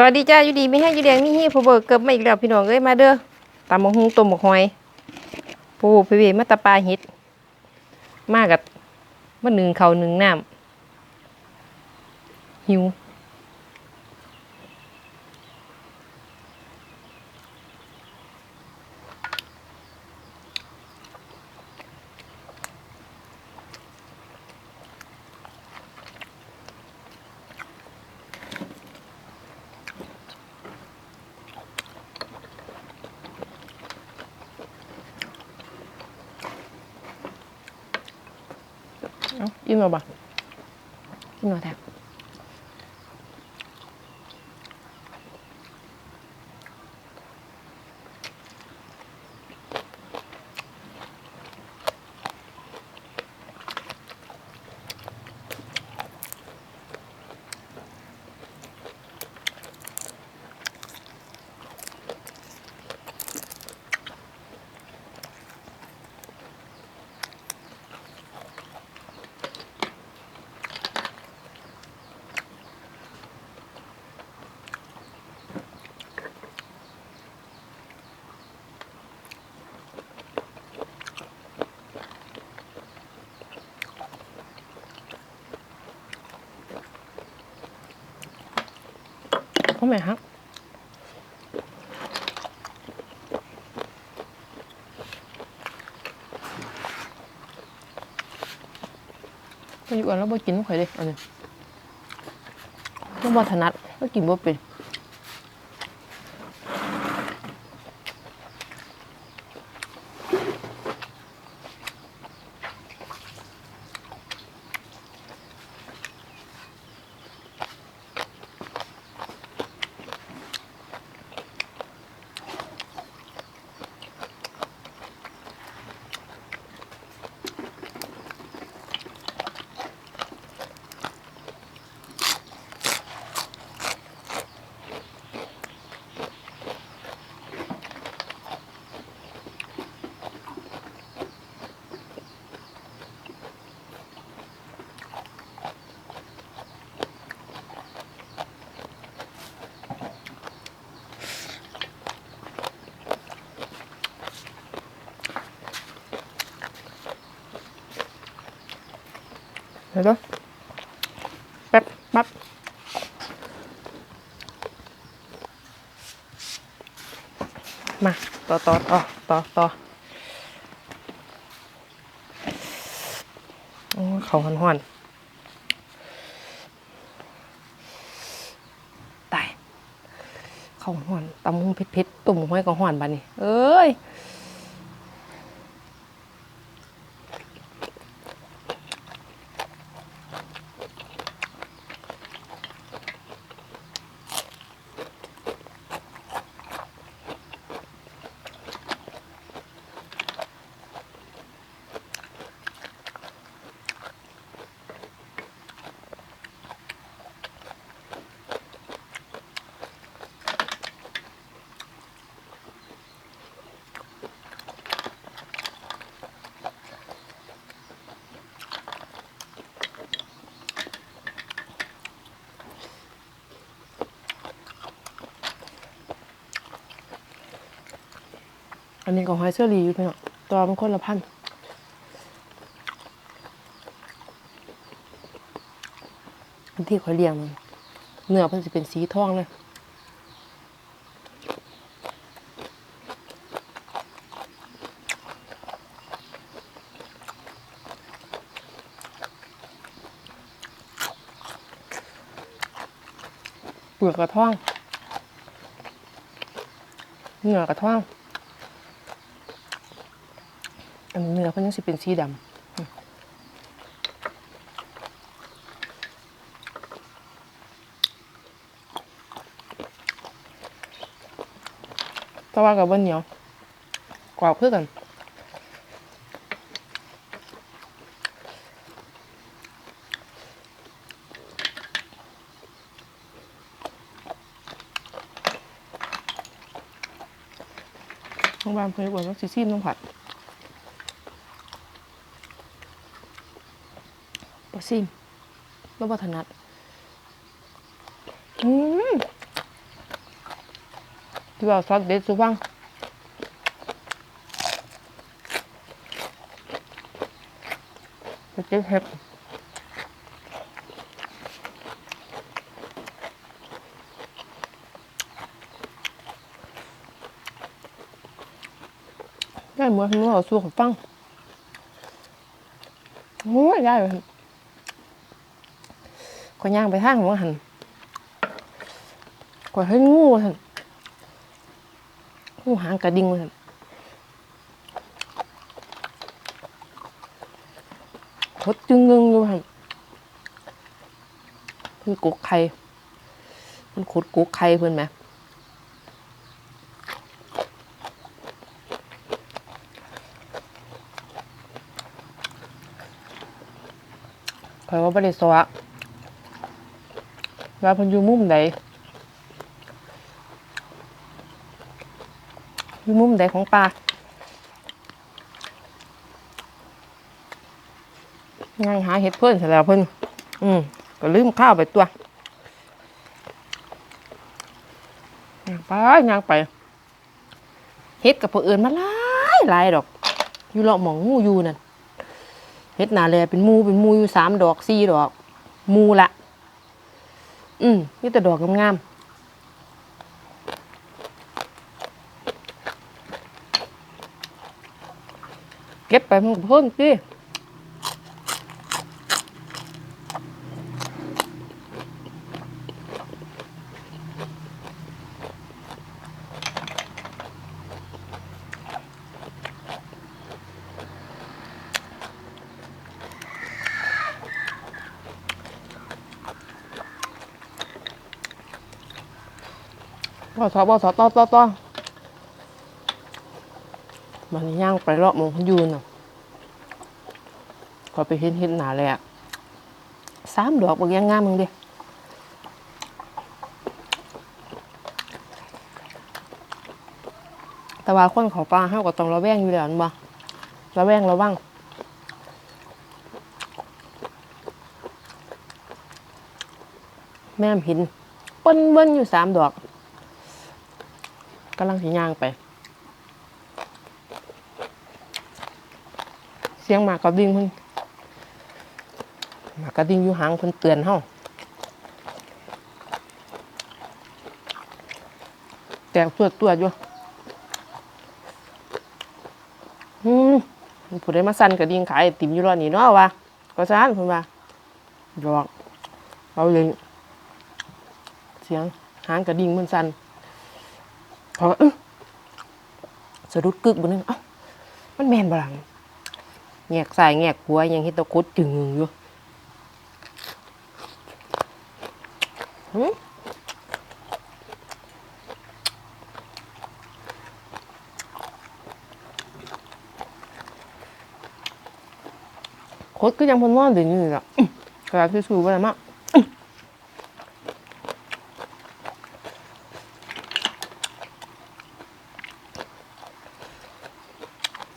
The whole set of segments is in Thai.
สวัสดีจ้าอยู่ดีไม่ให้อยู่แดงนี่ฮีผู้เบิกเกิบมาอีกแล้วพี่น้องเอ้ยมาเด้อตามองหงต้มหมกหอยปูพี่เวมาตะปลาเฮ็ดมากับมาหนึ่งเขาหนึ่งน้ำหิว เอ้าอิ่มแล้วบ่อิ่มาแท้ พ่อแม่ฮักไปอยู่กันแล้วไปกินข่อยดิอันนี้ต้องบอถนัดก็กินบ่เป็น ดี๋ยวดแป๊บแป๊บมาต่อต่อต่อต่อต่อโอ้เขาหันหอนตายเขาหันหอนตำมุงเผ็ดๆตุ่มห้อยก็หอนบานี่เอ้ย อันนี้ก็หอยเชอรี่อยู่พี่น้องตัวมันคนละพันอันที่เขาเลี้ยงเนื้อมันจะเป็นสีทองเลยเปลือกกระท่องเนื้อกระท่อง อันเนื้อเพิ่นยังสิเป็นสีดำอืมแต่ว่ากับเบิ้ลเหนียวกรอบเพื่อกันโรงบาลเพิ่อนบอกว่าสิซีมต้องผัด บ่ซิมบ่บ่ถนัดอืมที่ว่าซอสเด็ดสุฟังเจ็บเห็บได้เหมือนหนูเอาสู้ของฟังโอ้ยได้เลย ก็ย่างไปทางของหันก็ให้งูหันงูหางกระดิ่งหันทดจึงงึงอยู่หันเพิ่นกุกไข่เพิ่นขุดกุกไข่เพิ่นไหมข่อยว่าบ่ได้สวะ ว่าเพิ่นอยู่มุมใดอยู่มุมใดของป่าย่างหาเห็ดเพิ่นเสร็จแล้วเพิ่นอืมก็ลืมข้าวไปตัวย่างไปย่างไปเฮ็ดกับผู้อื่นมาหลายหลายดอก อยู่เลาะหมองงูอยู่นั่นเฮ็ดหนาแลเป็นมูเป็นมูอยู่สามดอกสี่ดอก มูละ อืมนี่แต่ดอกงามๆเก็บไปมันเพิ่นสิ บ่สบ่สต่อต่อต่อมันย่างไปรอบมองพยูนน่ะก็ไปเห็นเห็นหนาแหละสามดอกบางย่างงามมึงดิแต่ว่าคนเขาปลาเฮาก็ต้องระแวงอยู่แล้วนั่นบ่ระแวงระวังแม่มหินเปิ้นเบิ้นอยู่สามดอก กำลังสิย่างไป เสียงหมากกระดิ่งเพิ่นหมากกระดิ่งอยู่หางเพิ่นเตือนเฮาแตกตัวตัวอยู่อืมผู้ใดมาสั่นกระดิ่งขายติ่มอยู่รอนี่เนาะวะก็ซ่นเพิ่นว่าดอกเอาเลยเสียงหางกระดิ่งมันสั่น พอเออสะดุดกึกบนนึงเอ้ามันแมนบลังแงกสายแงกหัวยังเฮ็ดตะคุดจึงงอยู่โคตรก็ยังพนว่าเดี๋ยวนี้ล่ะกระดาษทิชชู่ว่าอะไรมาก เ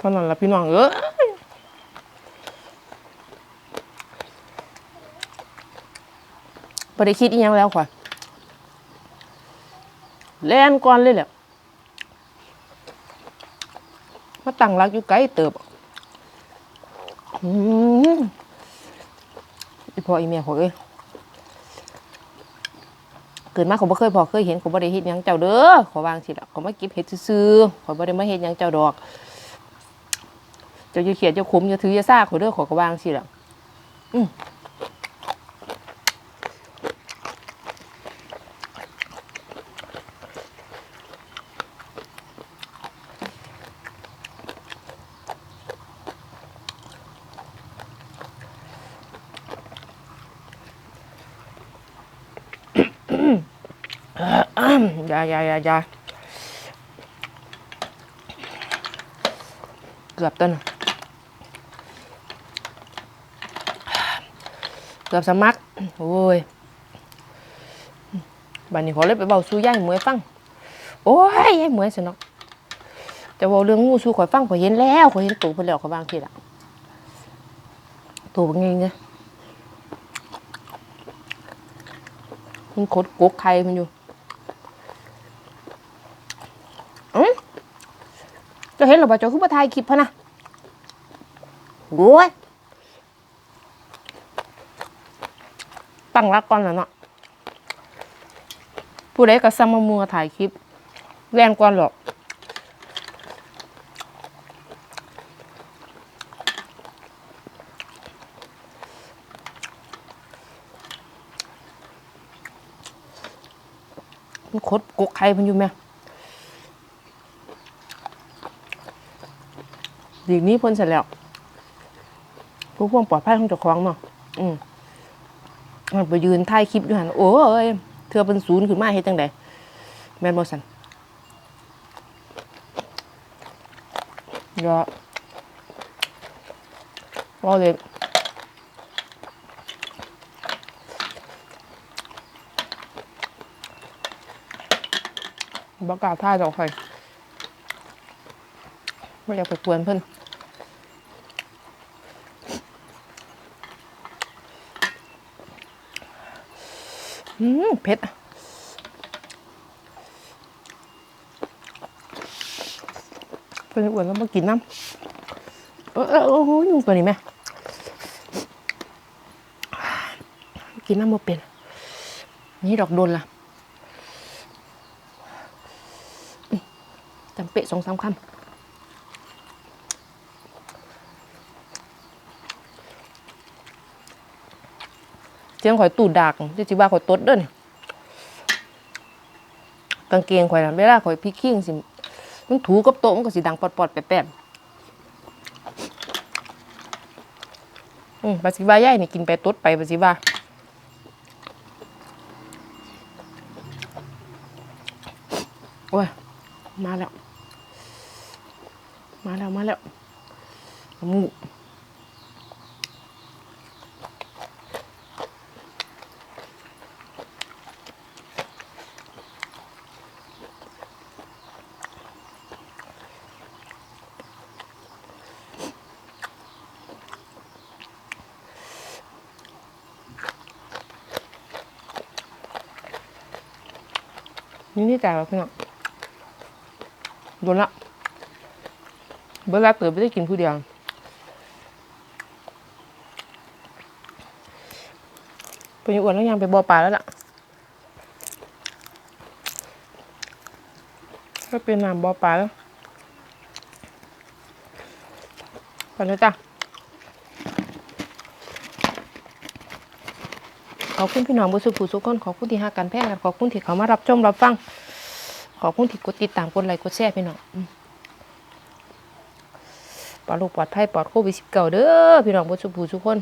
ท่านั้นละพี่น้องเอ้ยบ่ได้คิดอีหยังแล้วค่ะแล่นก่อนเลยแหละมาตั้งรักอยู่ไกลเติบอืมอีพ่ออีแม่ขอเอ้ยเกิดมาเขาบ่เคยพอเคยเห็นเขาบ่ได้เฮ็ดยังเจ้าเด้อขอวางสิละเขามาเก็บเห็ดซื่อเขาบ่ได้มาเฮ็ดยังเจ้าดอก เจ้าจะเขียนเจ้าคุมจะถือจะซ่าขอเด้อขอกระวางสิล่ะอืมยายายายาเกือบต้น เกือบสมัครโอ้ยบัดนี้ขอเลยไปเบาสู้ย่ายหมวยฟัง โอ้ยยายหมวยสนอกจะเว้าเรื่องงูสู้ข่อยฟังข่อยเห็นแล้วข่อยเห็นตัวเพิ่นแล้วข่อยบางทีละตัวเป็นไงเนี่ยมันขดกกไข่มันอยู่จะเห็นหรอบ่เจ้าคือบ่ถ่ายคลิปพะนะโอ้ย ตั้งรักก่อนแล้วเนาะผู้ใดก็ซ้ำมามัวถ่ายคลิปแรงก่อนหรอกมันคดกกไข่มันอยู่ไหมดีกนี้พ้นเสร็จแล้วผู้พ่วงปลอดภัยของเจ้าของเนาะอืม มันไปยืนถ่ายคลิปอยู่หันโอ้ยเธอเป็นศูนย์ขึ้นมาเฮ็ดจังไดแมนบ่สันเดี๋ยวว่าเลยบอกกล้าท่ายดอกไฟไม่อยากไปกวนเพิ่อน อืมเผ็ดเพิ่นอ้วนแล้วมากินน้ำเออเออโอ้โหยุงตัวนี้ไหมกินน้ำมาเป็น นี่ดอกโดนล่ะจำเปะสองสามคำ เจียงข่อยตูดดากที่จิว่าข่อยตดเด้อนี่กางเกงข่อยน่ะเวลาข่อยพิกิ้งสิมันถูกับโต๊ะมันก็สิดังปอดๆแปะๆอืมปาสิว่าย่ายนี่กินไปตดไปปาสิว่าโอ้ยมาแล้ว มาแล้ว มาแล้วหมู นี่นี่แตกแล้วพี่น้องโดนละเบอร์ลาเติบไม่ได้กินผู้เดียวเป็นอ้วนแล้วยังไปบ่อปลาแล้วล่ะก็เป็นน้ำบ่อปลาแล้วไปแล้วจ้ะ อบคุณพี่น้องบุษผู้สุกคนขอบคุณที่หากันแพร่กันขอบคุณที่เขามารับชมรับฟัง ขอบคุณที่กดติดตามกดไลค์กดแชร์พี่น้องปลอดลูกปลอดภัยปลอดโควิดสิบเก้าเด้อพี่น้องบุษผู้สุกคน